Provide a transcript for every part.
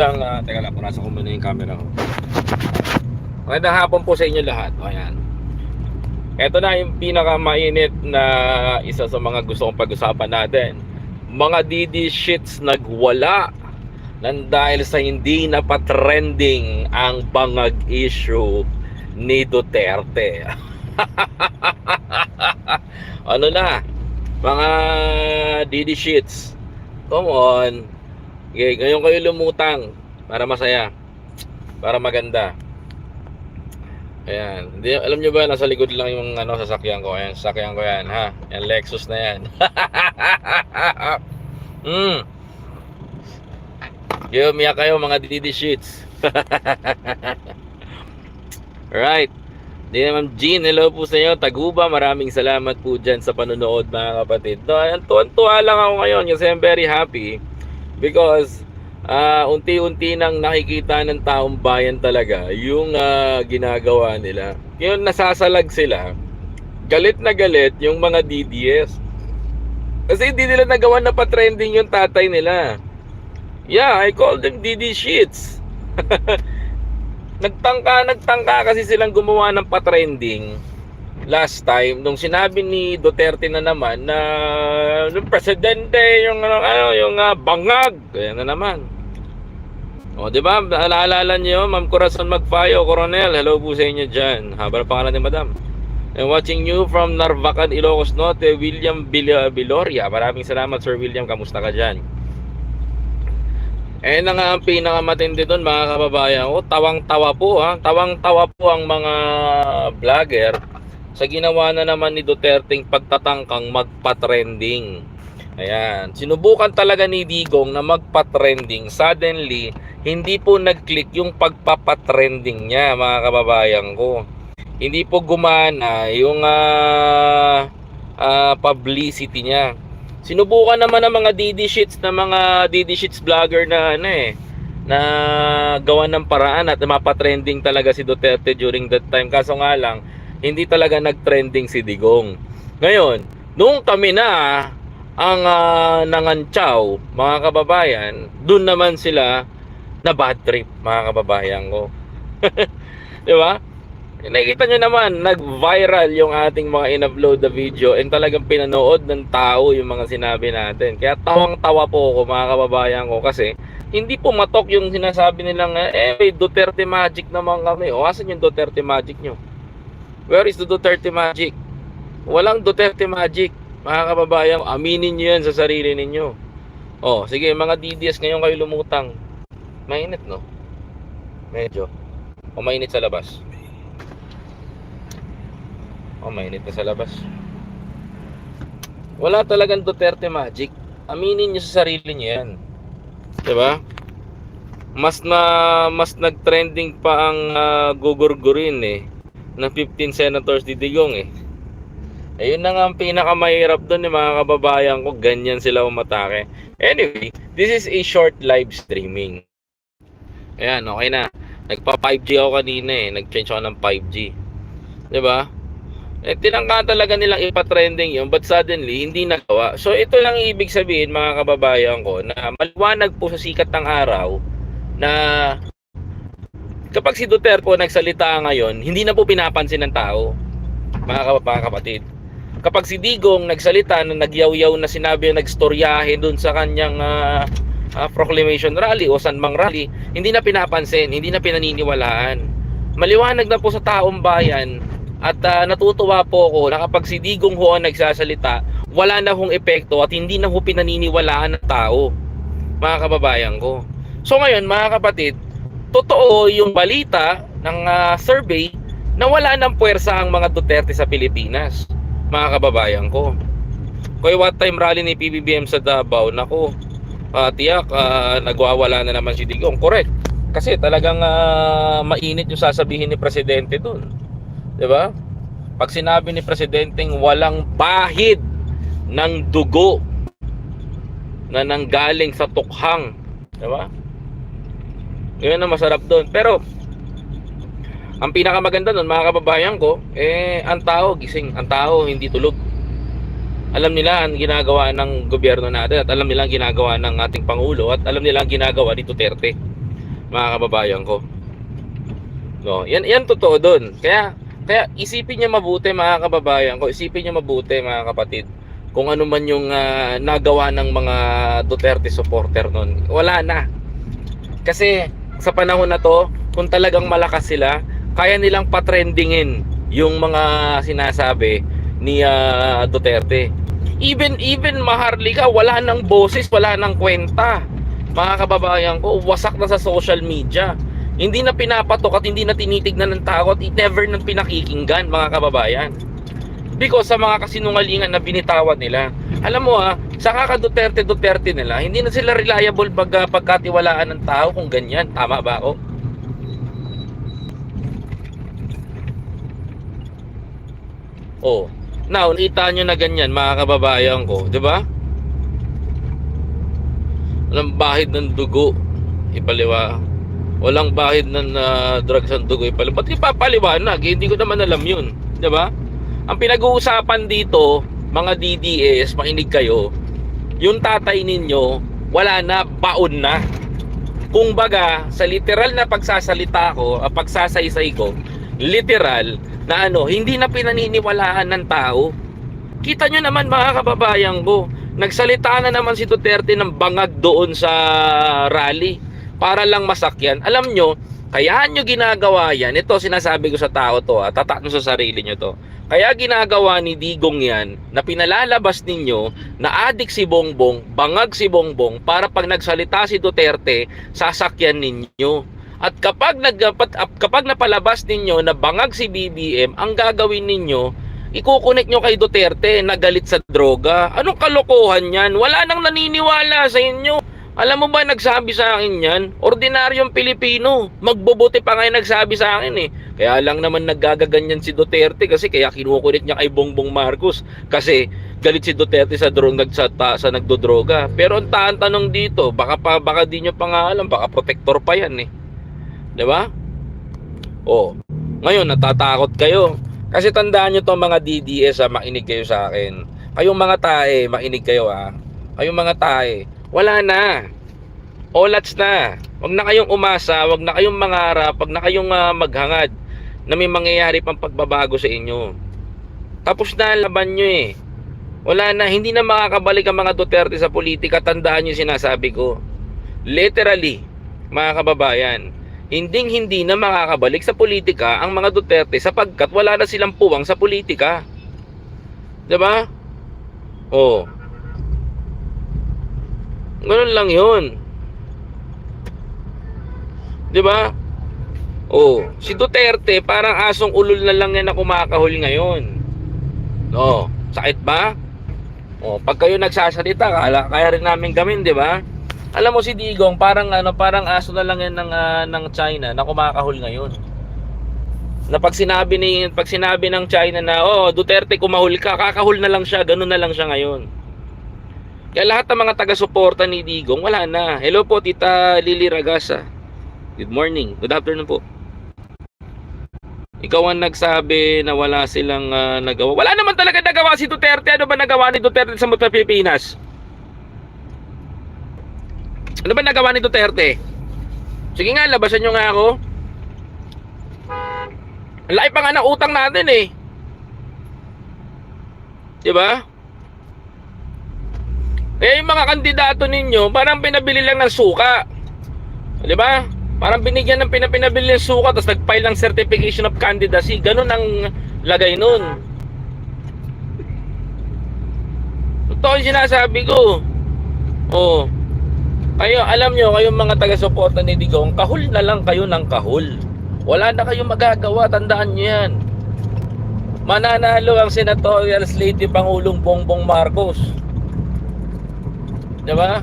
Ang, uh, teka lang, nasa ko muna yung camera ko. Magandang hapon po sa inyo lahat. O, ayan. Ito na yung pinakamainit na isa sa mga gusto kong pag-usapan natin. Mga DD shits nagwala nang dahil sa hindi na pa-trending ang bangag issue ni Duterte. ano na? Mga DD shits. Come on. Okay, ngayon kayo lumutang para masaya. Para maganda. Ayan. Hindi, alam nyo ba, nasa likod lang yung ano, sasakyan ko. Ayan, sasakyan ko yan, ha? Yan, Lexus na yan. mm. Yo, umiyak kayo mga DD sheets. right. Di naman Jean, hello po sa inyo. Taguba, maraming salamat po dyan sa panonood mga kapatid. No, tuwan-tuwa lang ako ngayon kasi I'm very happy because ah unti-unti nang nakikita ng taong bayan talaga yung ah, ginagawa nila. Yung nasasalag sila, galit na galit yung mga DDS. Kasi hindi nila nagawa na pa-trending yung tatay nila. Yeah, I call them DD shits. nagtangka, nagtangka kasi silang gumawa ng pa-trending last time nung sinabi ni Duterte na naman na yung presidente yung ano, ano yung ah, bangag kaya na naman. O di ba? Naalala niyo Ma'am Corazon Magfayo Coronel hello po sa inyo diyan haba ng pangalan ni Madam. And watching you from Narvacan Ilocos Norte William Bil- Biloria maraming salamat Sir William. Kamusta ka diyan eh na nga ang pinakamatindi doon mga kababayan ko, tawang-tawa po ha, tawang-tawa po ang mga vlogger sa ginawa na naman ni Duterte pagtatangkang magpa-trending. Ayan, sinubukan talaga ni Digong na magpa-trending. Suddenly, hindi po nag-click yung pagpapa-trending niya mga kababayan ko. Hindi po gumana yung ah, ah, publicity niya. Sinubukan naman ng mga DD shits na mga DD shits vlogger na ano eh na gawa ng paraan at mapatrending talaga si Duterte during that time. Kaso nga lang, hindi talaga nag-trending si Digong. Ngayon, nung kami na ang uh, nangantsaw, mga kababayan, dun naman sila na bad trip, mga kababayan ko. Di ba? Nakikita nyo naman, nag-viral yung ating mga in-upload na video and talagang pinanood ng tao yung mga sinabi natin. Kaya tawang-tawa po ako mga kababayan ko kasi hindi po matok yung sinasabi nilang eh may Duterte magic naman kami. O asan yung Duterte magic nyo? Where is the Duterte magic? Walang Duterte magic. Mga kababayan, aminin nyo yan sa sarili ninyo. Oh, sige, mga DDS ngayon kayo lumutang. Mainit, no? Medyo. O mainit sa labas. Oh, mainit na sa labas. Wala talagang Duterte magic. Aminin niyo sa sarili niyo 'yan. ba? Mas na mas nag-trending pa ang uh, gugurgurin eh ng 15 senators di Digong eh. Ayun na nga ang pinakamahirap doon eh mga kababayan ko, ganyan sila umatake. Anyway, this is a short live streaming. Ayan, okay na. Nagpa 5G ako kanina eh. Nag-change ako ng 5G. 'Di ba? Eh, tinangka talaga nilang ipatrending yun, but suddenly, hindi nagawa. So, ito lang ibig sabihin, mga kababayan ko, na maliwanag po sa sikat ng araw, na kapag si Duterte po nagsalita ngayon, hindi na po pinapansin ng tao, mga kapatid. Kapag si Digong nagsalita na nagyaw-yaw na sinabi na nagstoryahe dun sa kanyang uh, uh, proclamation rally o sanmang rally, hindi na pinapansin, hindi na pinaniniwalaan. Maliwanag na po sa taong bayan at uh, natutuwa po ako na kapag si Digong ho ang nagsasalita, wala na hong epekto at hindi na ho pinaniniwalaan ng tao. Mga kababayan ko. So ngayon mga kapatid, totoo yung balita ng uh, survey na wala ng puwersa ang mga Duterte sa Pilipinas. Mga kababayan ko. Kaya what time rally ni PBBM sa Davao, nako, uh, tiyak uh, nagwawala na naman si Digong. Correct. Kasi talagang uh, mainit yung sasabihin ni Presidente. 'Di ba? Pag sinabi ni presidenteng walang bahid ng dugo na nanggaling sa tukhang, 'di ba? 'Yun ang masarap doon. Pero ang pinakamaganda doon, mga kababayan ko, eh ang tao gising, ang tao hindi tulog. Alam nila ang ginagawa ng gobyerno natin at alam nila ang ginagawa ng ating pangulo at alam nila ang ginagawa ni Duterte. mga kababayan ko. No, yan yan totoo doon. Kaya kaya isipin niyo mabuti mga kababayan ko, isipin niyo mabuti mga kapatid kung ano man yung ah, nagawa ng mga Duterte supporter noon. Wala na. Kasi sa panahon na to, kung talagang malakas sila, kaya nilang patrendingin yung mga sinasabi ni ah, Duterte. Even even Maharlika, wala nang boses, wala nang kwenta. Mga kababayan ko, wasak na sa social media. Hindi na pinapatok at hindi na tinitignan ng tao at never nang pinakikinggan mga kababayan. Because sa mga kasinungalingan na binitawan nila. Alam mo ha, sa kaka Duterte Duterte nila, hindi na sila reliable pag ah, pagkatiwalaan ng tao kung ganyan. Tama ba ako? Oh. Now, nakita nyo na ganyan mga kababayan ko, di ba? Walang bahid ng dugo, ipaliwa. Walang bahid ng ah, drugs ng dugo, ipaliwa. Ba't ipapaliwanag? Hindi ko naman alam yun, di ba? Ang pinag-uusapan dito, mga DDS, makinig kayo, yung tatay ninyo, wala na, baon na. Kung baga, sa literal na pagsasalita ko, ah, pagsasaysay ko, literal, na ano, hindi na pinaniniwalaan ng tao. Kita nyo naman mga kababayan ko, nagsalita na naman si Duterte ng bangag doon sa rally para lang masakyan. Alam nyo, kaya nyo ginagawa yan, ito sinasabi ko sa tao to, ah, tatak sa sarili nyo to. Kaya ginagawa ni Digong yan na pinalalabas ninyo na adik si Bongbong, bangag si Bongbong para pag nagsalita si Duterte, sasakyan ninyo. At kapag nag kapag napalabas ninyo na bangag si BBM, ang gagawin ninyo, ikukunik nyo kay Duterte na galit sa droga. Anong kalokohan yan? Wala nang naniniwala sa inyo. Alam mo ba nagsabi sa akin yan? Ordinaryong Pilipino. Magbubuti pa nga yung nagsabi sa akin eh. Kaya lang naman naggagaganyan si Duterte kasi kaya kinukulit niya kay Bongbong Marcos. Kasi galit si Duterte sa drone nagsata sa nagdodroga. Pero ang taan tanong dito, baka pa baka di nyo pa nga alam, baka protector pa yan eh. 'Di ba? Oh. Ngayon natatakot kayo. Kasi tandaan nyo to mga DDS ha, makinig kayo sa akin. Kayong mga tae, makinig kayo ha. Kayong mga tae, wala na. Olats na. Wag na kayong umasa, wag na kayong mangarap, wag na kayong ah, maghangad na may mangyayari pang pagbabago sa inyo. Tapos na laban nyo eh. Wala na, hindi na makakabalik ang mga Duterte sa politika. Tandaan nyo sinasabi ko. Literally, mga kababayan, hinding hindi na makakabalik sa politika ang mga Duterte sapagkat wala na silang puwang sa politika. 'Di ba? Oh. Ganun lang 'yun. 'Di ba? Oh, si Duterte parang asong ulol na lang yan na kumakahol ngayon. No, sakit ba? Oh, pag kayo nagsasalita, kaya, kaya rin namin gamin, 'di ba? Alam mo si Digong, parang ano, parang aso na lang yan ng ah, ng China na kumakahol ngayon. Na pag sinabi ni pag sinabi ng China na, "Oh, Duterte kumahol ka," kakahol na lang siya, ganun na lang siya ngayon. Kaya lahat ng mga taga-suporta ni Digong, wala na. Hello po, Tita Lily Ragasa. Good morning. Good afternoon po. Ikaw ang nagsabi na wala silang ah, nagawa. Wala naman talaga nagawa si Duterte. Ano ba nagawa ni Duterte sa mga Pilipinas? Ano ba nagawa ni Duterte? Sige nga, labasan nyo nga ako. Ang laki pa nga ng utang natin eh. Di ba? Kaya yung mga kandidato ninyo, parang pinabili lang ng suka. Di ba? Parang binigyan ng pinapinabili ng suka tapos nag-file ng certification of candidacy. Ganun ang lagay nun. Totoo yung sinasabi ko. Oh. Kayo, alam nyo, kayong mga taga-suporta ni Digong, kahul na lang kayo ng kahul. Wala na kayong magagawa, tandaan nyo yan. Mananalo ang senatorial slate ni Pangulong Bongbong Marcos. Diba?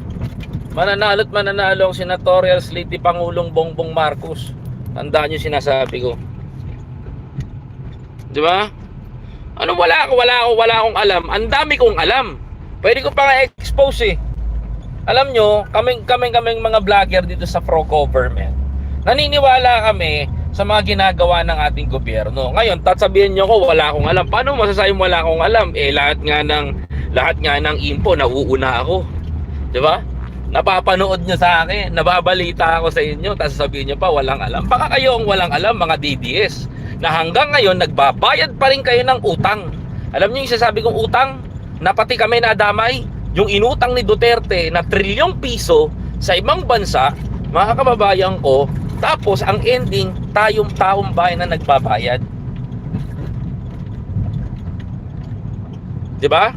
Mananalo at mananalo ang senatorial slate ni Pangulong Bongbong Marcos. Tandaan nyo sinasabi ko. Diba? Ano wala ako, wala ako, wala akong alam. Ang dami kong alam. Pwede ko pa nga expose eh. Alam nyo, kaming, kaming, kaming mga vlogger dito sa pro-government, naniniwala kami sa mga ginagawa ng ating gobyerno. Ngayon, tatsabihin nyo ko, wala akong alam. Paano masasabi mo wala akong alam? Eh, lahat nga ng, lahat nga ng info, nauuna ako. Di ba? napapanood nyo sa akin, nababalita ako sa inyo, tapos sabihin nyo pa, walang alam. Baka kayo ang walang alam, mga DDS, na hanggang ngayon, nagbabayad pa rin kayo ng utang. Alam nyo yung sasabi kong utang, na pati kami nadamay, yung inutang ni Duterte na trilyong piso sa ibang bansa, mga kababayan ko, tapos ang ending, tayong taong bayan na nagbabayad. 'Di ba?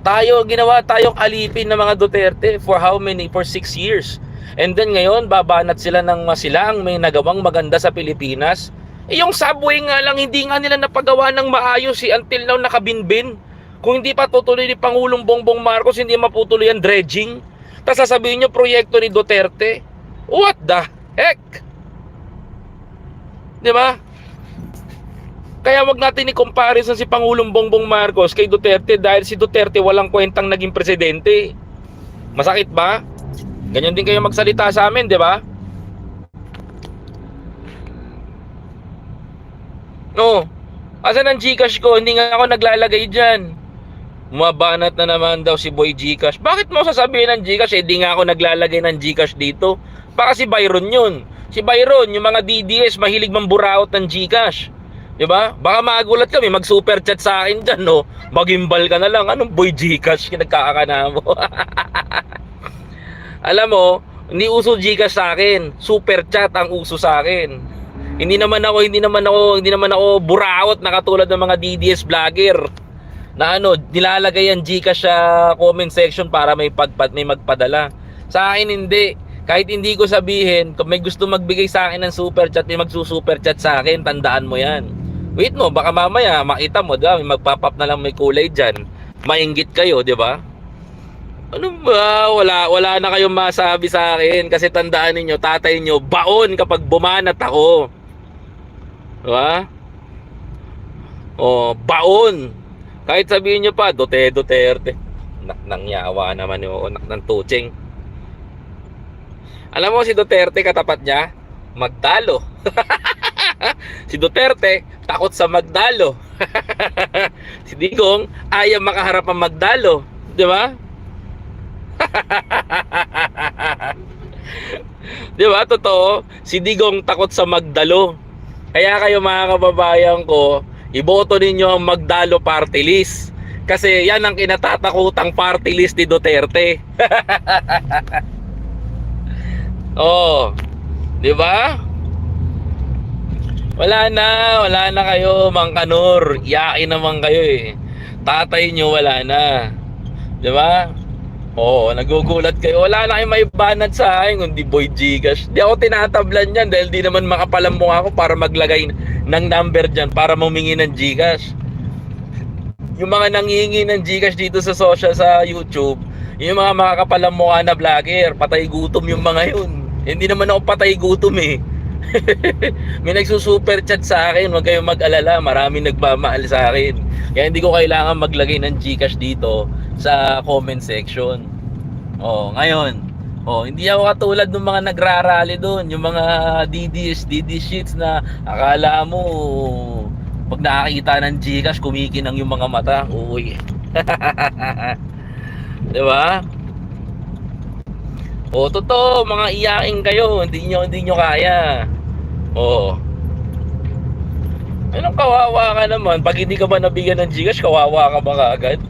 Tayo ginawa tayong alipin ng mga Duterte for how many? For 6 years. And then ngayon, babanat sila ng sila ang may nagawang maganda sa Pilipinas. Eh yung subway nga lang, hindi nga nila napagawa ng maayos si until now nakabinbin. Kung hindi pa tutuloy ni Pangulong Bongbong Marcos, hindi maputuloy ang dredging. Tapos sasabihin nyo, proyekto ni Duterte. What the heck? Di ba? Kaya wag natin i-comparison si Pangulong Bongbong Marcos kay Duterte dahil si Duterte walang kwentang naging presidente. Masakit ba? Ganyan din kayo magsalita sa amin, di ba? No. Asan ang Gcash ko? Hindi nga ako naglalagay dyan. Mabanat na naman daw si Boy Gcash. Bakit mo sasabihin ng Gcash? Eh, nga ako naglalagay ng Gcash dito. Baka si Byron yun. Si Byron, yung mga DDS, mahilig mamburaot ng Gcash. Di ba? Baka magulat kami, mag-super chat sa akin dyan, no? Magimbal ka na lang. Anong Boy Gcash? Nagkakana mo. Alam mo, hindi uso Gcash sa akin. Super chat ang uso sa akin. Hindi naman ako, hindi naman ako, hindi naman ako buraot na katulad ng mga DDS vlogger na ano, nilalagay ang Gcash sa comment section para may pagpad, may magpadala. Sa akin hindi. Kahit hindi ko sabihin, kung may gusto magbigay sa akin ng super chat, may magsusuper chat sa akin, tandaan mo yan. Wait mo, baka mamaya makita mo, di ba? May magpapap na lang may kulay dyan. Mainggit kayo, di ba? Ano ba? Wala, wala na kayong masabi sa akin kasi tandaan ninyo, tatay nyo, baon kapag bumanat ako. Diba? Oh, baon. Kahit sabihin nyo pa, Duterte, Duterte. Nak nangyawa naman yung anak ng tutsing. Alam mo si Duterte katapat niya? Magdalo. si Duterte takot sa magdalo. si Digong ayaw makaharap ang magdalo, 'di ba? 'Di ba totoo? Si Digong takot sa magdalo. Kaya kayo mga kababayan ko, iboto ninyo ang Magdalo party list. Kasi yan ang kinatatakutang party list ni Duterte. oh, 'di ba? Wala na, wala na kayo, Mang Kanor. Iyakin naman kayo eh. Tatay nyo wala na. 'Di ba? Oo, nagugulat kayo. Wala na kayong may banat sa akin kundi Boy Gcash. Di ako tinatablan yan dahil di naman makapalang mukha ako para maglagay ng number dyan para mumingi ng Gcash. Yung mga nangihingi ng Gcash dito sa social sa YouTube, yung mga makakapalang mukha na vlogger, patay gutom yung mga yun. Hindi naman ako patay gutom eh. May nagsusuper chat sa akin, huwag kayong mag-alala, marami nagmamahal sa akin. Kaya hindi ko kailangan maglagay ng Gcash dito sa comment section. Oh, ngayon, oh, hindi ako katulad ng mga nagrarally doon, yung mga DDs, DD sheets na akala mo pag nakakita ng Gcash, kumikinang yung mga mata. Uy. 'Di ba? Oh, totoo, mga iyaking kayo, hindi nyo, hindi nyo kaya. Oh. Anong kawawa ka naman? Pag hindi ka ba nabigyan ng Gcash, kawawa ka ba kaagad?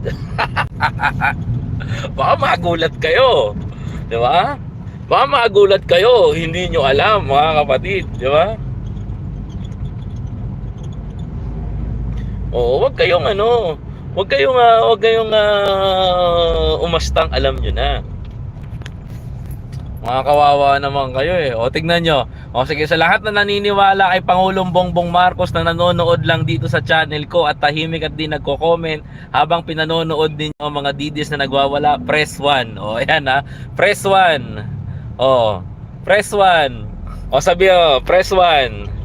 Baka magulat kayo. Di ba? Baka magulat kayo. Hindi nyo alam, mga kapatid. Di ba? Oo, wag kayong ano, wag kayong uh, wag kayong uh, umastang alam nyo na. Mga kawawa naman kayo eh. O tignan nyo. O sige, sa lahat na naniniwala kay Pangulong Bongbong Marcos na nanonood lang dito sa channel ko at tahimik at di nagko-comment habang pinanonood ninyo ang mga didis na nagwawala, press 1. O ayan ha, press 1. O, press 1. O sabi o, press 1.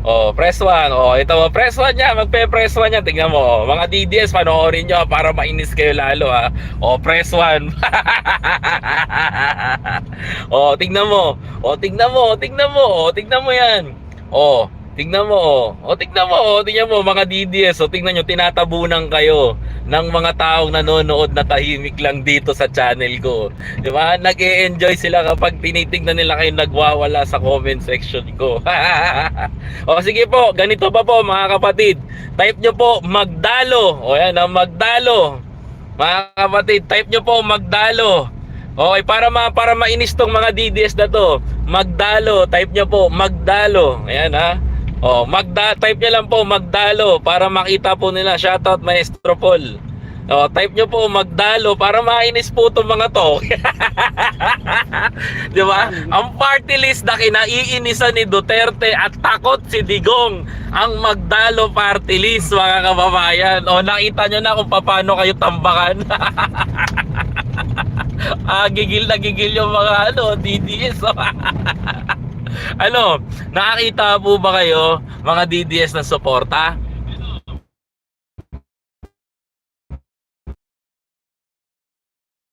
Oh, press 1. Oh, ito mo, press 1 niya. Magpe-press 1 niya. Tingnan mo. Oh. Mga DDS, panoorin nyo para mainis kayo lalo ha. Oh, press 1. oh, tingnan mo. Oh, tingnan mo. Tingnan mo. Oh, tingnan mo yan. Oh, Tignan mo, oh. O, tignan mo, oh. Tignan mo, mga DDS. O, tignan nyo, tinatabunan kayo ng mga taong nanonood na tahimik lang dito sa channel ko. Di ba? nag enjoy sila kapag tinitignan nila kayo nagwawala sa comment section ko. o, sige po, ganito pa po, mga kapatid. Type nyo po, Magdalo. O, yan, ang Magdalo. Mga kapatid, type nyo po, Magdalo. Okay, para ma para mainis tong mga DDS na to. Magdalo, type nyo po, Magdalo. Ayan ha. Oh, Magda type nyo lang po Magdalo para makita po nila. Shoutout Maestro Paul. Oh, type nyo po Magdalo para mainis po tong mga to. 'Di ba? Ang party list na kinaiinisan ni Duterte at takot si Digong ang Magdalo party list mga kababayan. O nakita nyo na kung paano kayo tambakan. ah, gigil na gigil yung mga ano, DDS. ano, nakakita po ba kayo mga DDS ng suporta?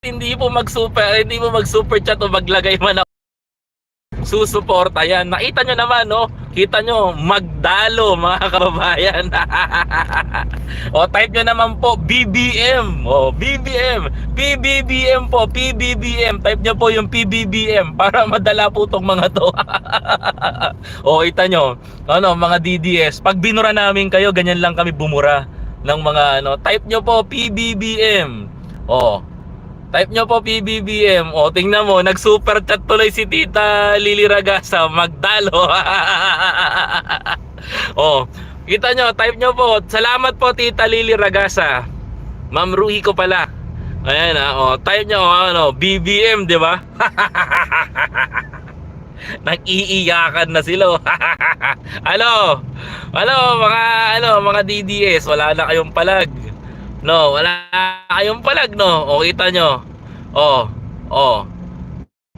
Hindi po mag-super, hindi po mag-super chat o maglagay man ako susuporta yan. Nakita nyo naman, no? Kita nyo, magdalo, mga kababayan. o, type nyo naman po, BBM. O, BBM. PBBM po, PBBM. Type nyo po yung PBBM para madala po tong mga to. o, kita nyo, ano, mga DDS. Pag binura namin kayo, ganyan lang kami bumura ng mga, ano, type nyo po, PBBM. O, Type nyo po PBBM. O, tingnan mo, nag-super chat tuloy si Tita Lili Ragasa. Magdalo. o, kita nyo, type nyo po. Salamat po Tita Lili Ragasa. Ma'am Ruhi ko pala. Ayan ha. O, type nyo, ano, BBM, di ba? Nag-iiyakan na sila. ano? Ano, mga, ano, mga DDS, wala na kayong palag. No, wala kayong palag, no? O, kita nyo. O, o,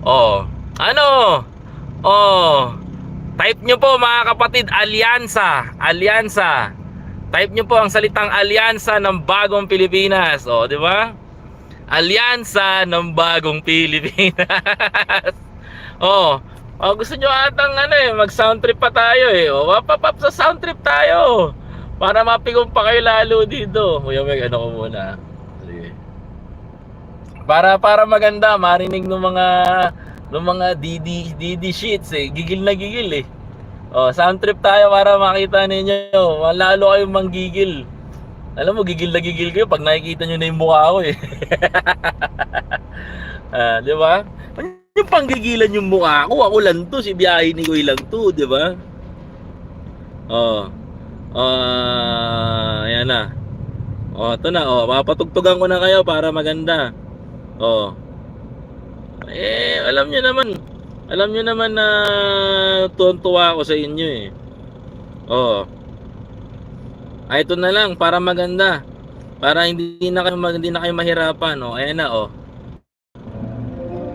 o. Ano? O, type nyo po mga kapatid, alyansa. Alyansa. Type nyo po ang salitang alyansa ng bagong Pilipinas. O, di ba? Alyansa ng bagong Pilipinas. o, o, gusto nyo atang ano eh, mag sound trip pa tayo eh. O, mapapap sa sound trip tayo. Para mapigong pa kayo lalo dito. Kuya Meg, ano ko muna. Sige. Para para maganda, marinig ng mga ng mga DD DD sheets eh. Gigil na gigil eh. Oh, sound trip tayo para makita ninyo. Lalo kayong manggigil. Alam mo, gigil na gigil kayo pag nakikita nyo na yung mukha ko eh. ah, di ba? Yung panggigilan yung mukha ko, ako lang to, si biyahe ni Kuya lang to, di ba? Oh. Ah, ayan na. Oh, ito na. Oh, papatugtugan ko na kayo para maganda. Oh. Eh, alam niyo naman. Alam niyo naman na tuwan-tuwa ako sa inyo eh. Oh. Ay, ito na lang para maganda. Para hindi na kayo hindi na kayo mahirapan, oh. Ayan na, oh.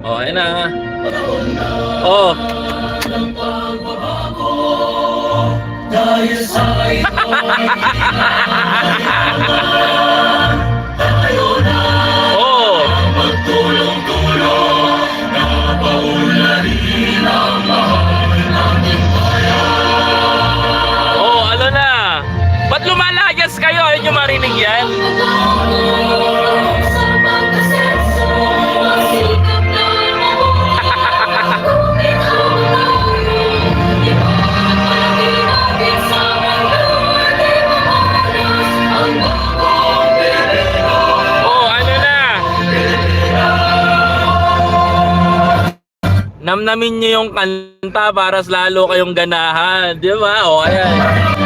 Oh, ayan na. ah. Oh. Oh. Namnamin nyo yung kanta para lalo kayong ganahan. Di ba? O, ayan.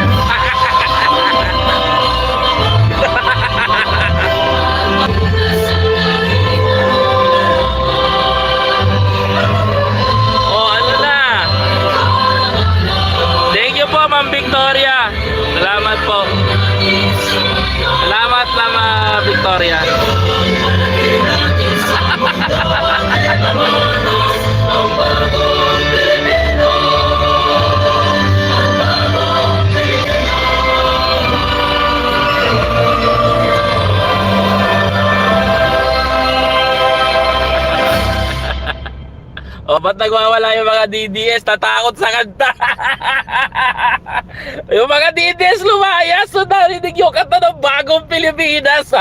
O, ba't nagwawala yung mga DDS? Tatakot sa kanta. yung mga DDS lumayas, so narinig yung kanta ng bagong Pilipinas.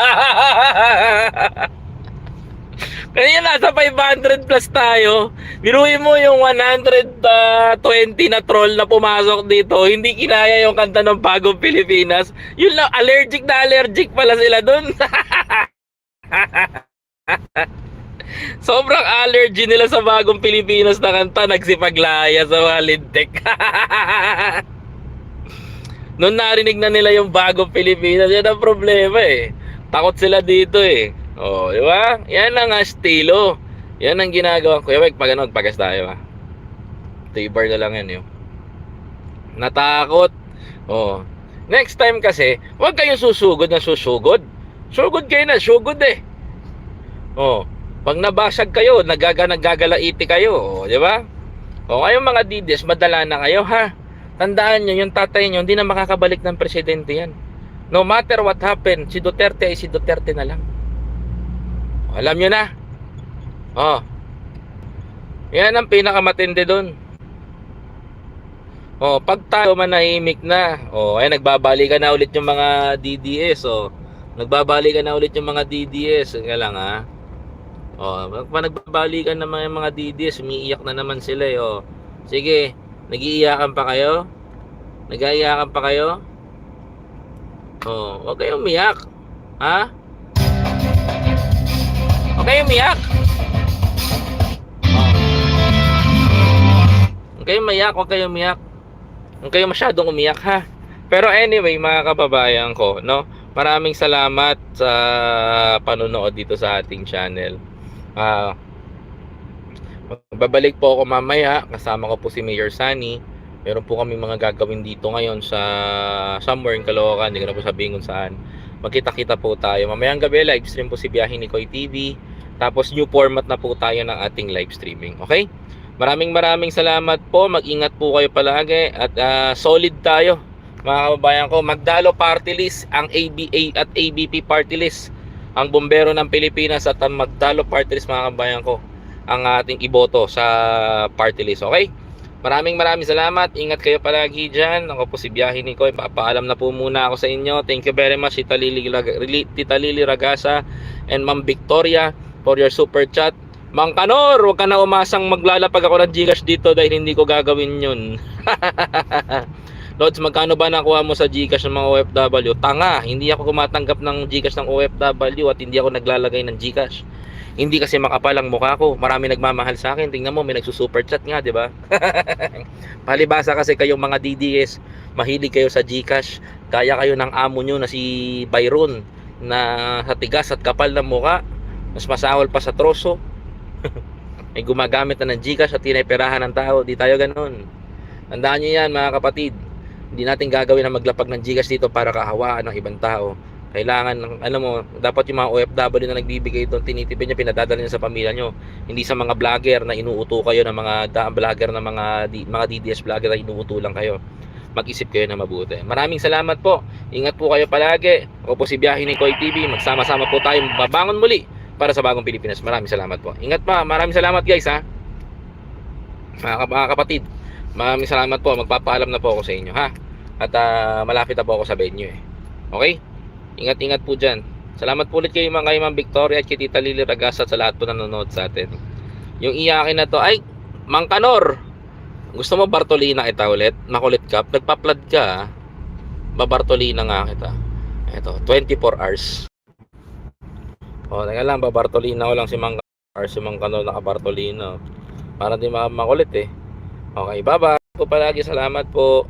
Kaya nasa 500 plus tayo. Biruin mo yung 120 na troll na pumasok dito. Hindi kinaya yung kanta ng bagong Pilipinas. Yun lang, allergic na allergic pala sila dun. Sobrang allergy nila sa bagong Pilipinas na kanta. Nagsipaglaya sa mga lintik. Noon narinig na nila yung bagong Pilipinas, yan ang problema eh. Takot sila dito eh. Oh, di ba? Yan ang estilo. Yan ang ginagawa. Kuya Mike, pag ano, magpagas tayo ha. T-bar na lang yan yun. Natakot. Oh. Next time kasi, huwag kayong susugod na susugod. Sugod kayo na, sugod eh. Oh. Pag nabasag kayo, nagaga nagagalaiti kayo, oh, di ba? O kayong mga DDS, madala na kayo ha. Tandaan nyo, yung tatay nyo, hindi na makakabalik ng presidente yan. No matter what happened, si Duterte ay si Duterte na lang. Alam nyo na. Oh. Yan ang pinakamatindi doon. Oh, pag tayo manahimik na, oh, ay nagbabalikan na ulit yung mga DDS, oh. Nagbabalikan na ulit yung mga DDS, kaya lang ha. Oh, pag nagbabalikan naman yung mga DDS, umiiyak na naman sila, eh, oh. Sige, nagiiyakan pa kayo? Nag-iiyakan pa kayo? Oh, wag kayong umiyak. Ha? Huwag kayong umiyak. Oh. Huwag umiyak, huwag kayong umiyak. Huwag kayong masyadong umiyak ha. Pero anyway, mga kababayan ko, no? Maraming salamat sa panonood dito sa ating channel. Ah, babalik po ako mamaya. Kasama ko po si Mayor Sunny. Meron po kami mga gagawin dito ngayon sa somewhere in Caloocan. Hindi ko na po sabihin kung saan. Magkita-kita po tayo. Mamayang gabi, live stream po si Biyahe ni Koy TV. Tapos new format na po tayo ng ating live streaming. Okay? Maraming maraming salamat po. Mag-ingat po kayo palagi. At ah, solid tayo. Mga kababayan ko, Magdalo Party List, ang ABA at ABP Party List, ang bombero ng Pilipinas at ang Magdalo Party List, mga kababayan ko, ang ating iboto sa party list. Okay? Maraming maraming salamat. Ingat kayo palagi dyan. Ako po si Biyahe ni Koy. Papaalam na po muna ako sa inyo. Thank you very much, Tita Lili, Tita Lili Ragasa and Ma'am Victoria for your super chat. Mang Kanor, huwag ka na umasang maglalapag ako ng Gcash dito dahil hindi ko gagawin yun. Lods, magkano ba nakuha mo sa Gcash ng mga OFW? Tanga, hindi ako kumatanggap ng Gcash ng OFW at hindi ako naglalagay ng Gcash. Hindi kasi makapal ang mukha ko. Marami nagmamahal sa akin. Tingnan mo, may nagsusuper chat nga, di ba? Palibasa kasi kayong mga DDS, mahilig kayo sa Gcash. Kaya kayo ng amo nyo na si Byron na sa tigas at kapal ng mukha. Mas masawal pa sa troso. ay gumagamit na ng Gcash at tineperahan ng tao. Di tayo ganun. Tandaan nyo yan mga kapatid. Hindi natin gagawin na maglapag ng Gcash dito para kahawaan ng ibang tao. Kailangan, ng alam mo, dapat yung mga OFW na nagbibigay doon, tinitipid nyo, pinadadala nyo sa pamilya nyo. Hindi sa mga vlogger na inuuto kayo ng mga da, vlogger na mga, mga DDS vlogger na inuuto lang kayo. Mag-isip kayo na mabuti. Maraming salamat po. Ingat po kayo palagi. Ako po si Biyahe ni Koy TV. Magsama-sama po tayo babangon muli para sa bagong Pilipinas. Maraming salamat po. Ingat pa. Maraming salamat guys ha. Mga kapatid. Maraming salamat po. Magpapaalam na po ako sa inyo ha. At ah, malapit na po ako sa venue eh. Okay? Ingat-ingat po dyan. Salamat po ulit kay mga kay Ma'am Victoria at kay Tita Ragasa sa lahat po na nanonood sa atin. Yung iyakin na to, ay, Mang Kanor! Gusto mo Bartolina kita ulit? Makulit ka? Nagpa-flood ka? Babartolina nga kita. Ito, 24 hours. O, teka lang, babartolina ko lang si Mang Kanor. Si Mang Kanor naka-Bartolina. Para di ma- makulit eh. Okay, bye-bye po palagi. Salamat po.